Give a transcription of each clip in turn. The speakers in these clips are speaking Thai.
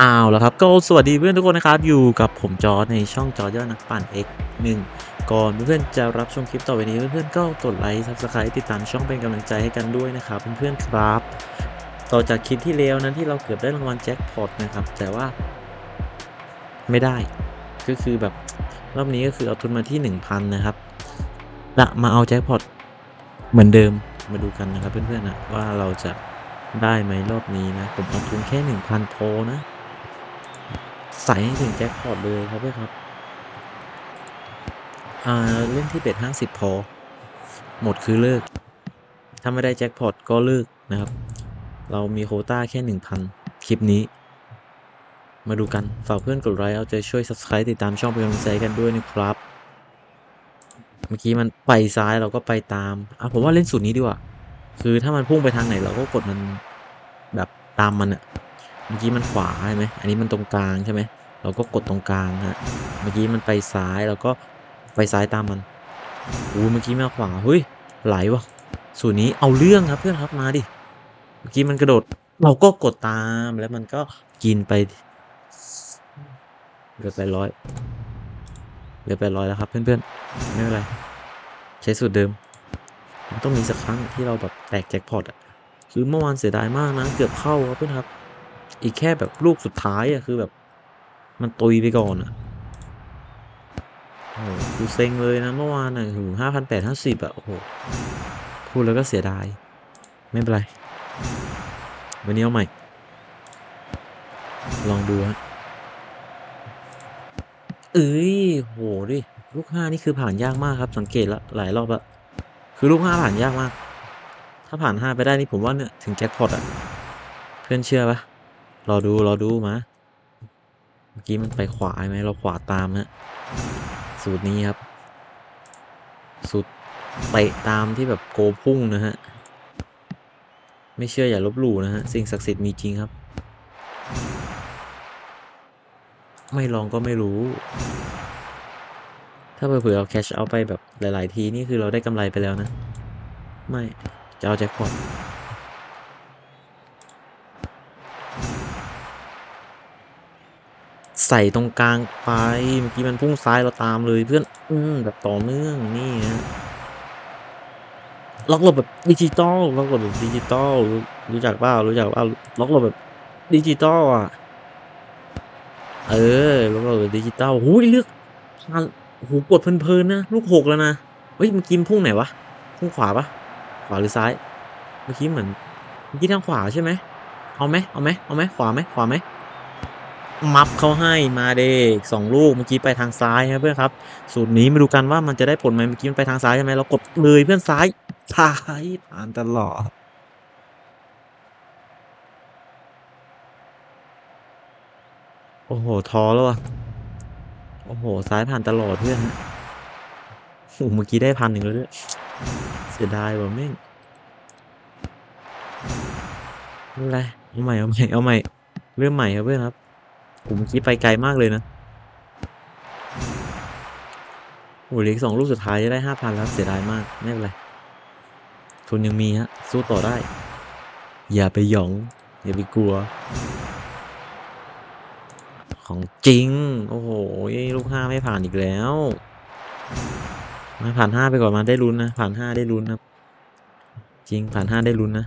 อ้าวแล้วครับก็สวัสดีเพื่อนทุกคนนะครับ อยู่กับผมจอในช่องจอยอดนักปั่น X 1 ก่อนเพื่อนๆจะรับชมคลิปต่อไปนี้เพื่อนๆก็กดไลค์ซับสไครต์ติดตามช่องเป็นกำลังใจให้กันด้วยนะครับเพื่อนๆครับ ต่อจากคลิปที่แล้วนั้นที่เราเกือบได้รางวัลแจ็คพอตนะครับ แต่ว่าไม่ได้ ก็คือแบบรอบนี้ก็คือเอาทุนมาที่ 1,000 นะครับละมาเอาแจ็คพอตเหมือนเดิมมาดูกันนะครับเพื่อนๆนะว่าเราจะได้ไหมรอบนี้นะผมเอาทุนแค่ 1,000 โพนะ ใส่ให้ถึงแจ็คพอตเลยครับเพื่อนครับ อ่าเล่นที่เบ็ดห้าสิบพอ หมดคือเลิก ถ้าไม่ได้แจ็คพอตก็เลิกนะครับ เรามีโคต้าแค่หนึ่งพันคลิปนี้ มาดูกัน ฝากเพื่อนกดไลค์เอาใจช่วย subscribe ติดตามช่องเป็นกำลังใจกันด้วยนะครับ เมื่อกี้มันไปซ้ายเราก็ไปตาม อะผมว่าเล่นสูตรนี้ดีกว่า คือถ้ามันพุ่งไปทางไหนเราก็กดมันแบบตามมันอะ มื่อกี้มันขวาใช่ไหมอันนี้มันตรงกลางใช่ไหมเราก็กดตรงกลางฮะ เมื่อกี้มันไปซ้ายเราก็ไปซ้ายตามมันอู้เมื่อกี้มาขวา เฮ้ย ไหลวะส่วนนี้เอาเรื่องครับเพื่อนครับมาดิ เมื่อกี้มันกระโดด เราก็กดตามแล้วมันก็กินไปเหลือไปร้อยเหลือไปร้อยแล้วครับเพื่อนๆ ไม่เป็นไร ใช้สูตรเดิม มันต้องมีสักครั้งที่เราแบบแตกแจ็คพอตอะ คือเมื่อวานเสียดายมากนะ เกือบเข้าครับเพื่อนครับ อีกแค่แบบลูกสุดท้ายอะคือแบบ มันตุยไปก่อนอะโอ้โหกูเซ็งเลยนะเมื่อวานอะถึงห้าพันแปดห้าสิบอะโอ้โหพูดแล้วก็เสียดาย ไม่เป็นไร วันนี้เอาใหม่ ลองดูฮะเอ้ยโหดิลูกห้านี่คือผ่านยากมากครับ สังเกตละหลายรอบละคือลูกห้าผ่านยากมาก ถ้าผ่านห้าไปได้นี่ผมว่าเนี่ยถึงแจ็คพอตอะเพื่อนเชื่อปะ รอดูรอดูมาเมื่อกี้มันไปขวาไหมเราขวาตามฮะสูตรนี้ครับ สูตรเตะตามที่แบบโกพุ่งนะฮะ ไม่เชื่ออย่าลบหลู่นะฮะ สิ่งศักดิ์สิทธิ์มีจริงครับ ไม่ลองก็ไม่รู้ ถ้าเผื่อเราแคชเอาไปแบบหลาย ๆ ทีนี่คือเราได้กำไรไปแล้วนะ ไม่ จะเอาแจ็คพอต ใส่ตรงกลางไป เมื่อกี้มันพุ่งซ้ายเราตามเลยเพื่อน อืมแบบต่อเนื่องนี่ฮะล็อกระบแบบดิจิตอลล็อกระบแบบดิจิตอลรู้รู้จักเปล่ารู้จักเปล่าล็อกระบแบบดิจิตอลอะ เออล็อกระบแบบดิจิตอลหูยเลือกผ่านหูกดเพลินๆนะลูกหกแล้วนะเฮ้ยเมื่อกี้มันพุ่งไหนวะพุ่งขวาปะขวาหรือซ้าย เมื่อกี้เหมือนเมื่อกี้ทางขวาใช่ไหมเอาไหมเอาไหมเอาไหมขวาไหมขวาไหม มับเขาให้มาเด็กสองลูกเมื่อกี้ไปทางซ้ายครับเพื่อนครับ สูตรนี้มาดูกันว่ามันจะได้ผลไหมเมื่อกี้มันไปทางซ้ายใช่ไหมเรากดเลยเพื่อนซ้ายซ้ายผ่านตลอดโอ้โหท้อแล้วอะโอ้โหซ้ายผ่านตลอดเพื่อนโอ้เมื่อกี้ได้พันหนึ่งแล้วด้วยเสียดายว่ะแม่งไม่เป็นไรเอาใหม่เอาใหม่เอาใหม่เริ่มใหม่ครับเพื่อนครับ ผมเมื่อกี้ไปไกลมากเลยนะโอ้โหเหลืออกสองลูกสุดท้ายจะได้ห้าพันแล้วเสียดายมาก ไม่เป็นไร ทุนยังมีฮะ สู้ต่อได้ อย่าไปหยอง อย่าไปกลัว ของจริง โอ้โห ลูกห้าไม่ผ่านอีกแล้วมาผ่านห้าไปก่อนมาได้ลุ้นนะ ผ่านห้าได้ลุ้นครับ จริงผ่านห้าได้ลุ้นนะ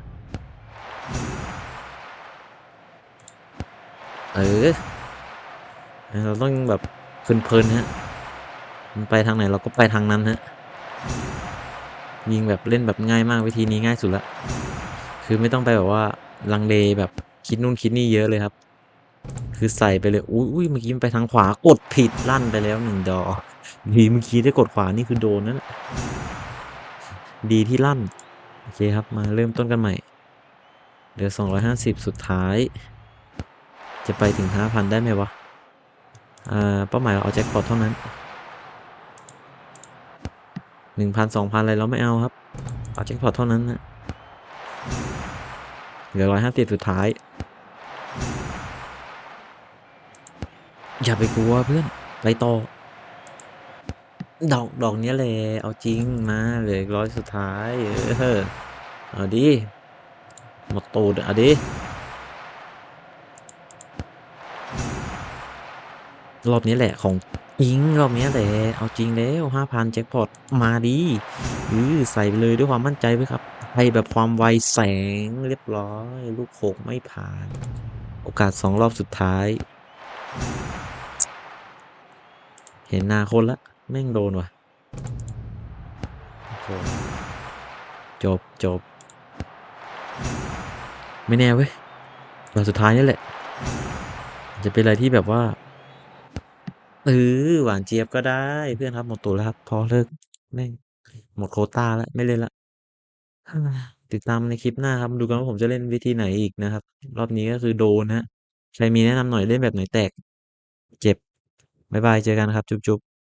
เออ เราต้องแบบเพลินๆฮะ มันไปทางไหนเราก็ไปทางนั้นฮะ ยิงแบบเล่นแบบง่ายมากวิธีนี้ง่ายสุดละ คือไม่ต้องไปแบบว่าลังเลแบบคิดนู่นคิดนี่เยอะเลยครับ คือใส่ไปเลย อุ้ยอุ้ยเมื่อกี้มันไปทางขวากดผิดลั่นไปแล้วหนึ่งดอกดีเมื่อกี้ได้กดขวานี่คือโดนนั่นแหละดีที่ลั่น โอเคครับมาเริ่มต้นกันใหม่ เหลือสองร้อยห้าสิบสุดท้าย จะไปถึงห้าพันได้ไหมวะ เป้าหมายเราเอาแจ็คพอตเท่านั้นหนึ่งพันสองพันอะไรเราไม่เอาครับ เอาแจ็คพอตเท่านั้นนะเหลือร้อยห้าสิบสุดท้าย อย่าไปกลัวเพื่อนไปต่อดอกดอกนี้ยแหละเอาจริงมาเหลือร้อยสุดท้าย เออเอาดิหมดตูดเอาดิ รอบนี้แหละของจริงรอบนี้แหละเอาจริงแล้วห้าพันแจ็คพอตมาดีอือใส่ไปเลยด้วยความมั่นใจไว้ครับให้แบบความไวแสงเรียบร้อย ลูกโขกไม่ผ่าน โอกาสสองรอบสุดท้าย เห็นนาคนละแม่งโดนว่ะจบจบ ไม่แน่เว้ยรอบสุดท้ายนี่แหละ จะเป็นอะไรที่แบบว่า เออหวานเจี๊ยบก็ได้ เพื่อนครับหมดตัวแล้วครับ พอเลิกแม่งหมดโควตาแล้ว ไม่เล่นละ ติดตามในคลิปหน้าครับ ดูกันว่าผมจะเล่นวิธีไหนอีกนะครับ รอบนี้ก็คือโดนนะใครมีแนะนำหน่อยเล่นแบบไหนแตก เจ็บ บ๊ายบาย เจอกันครับ จุ๊บๆ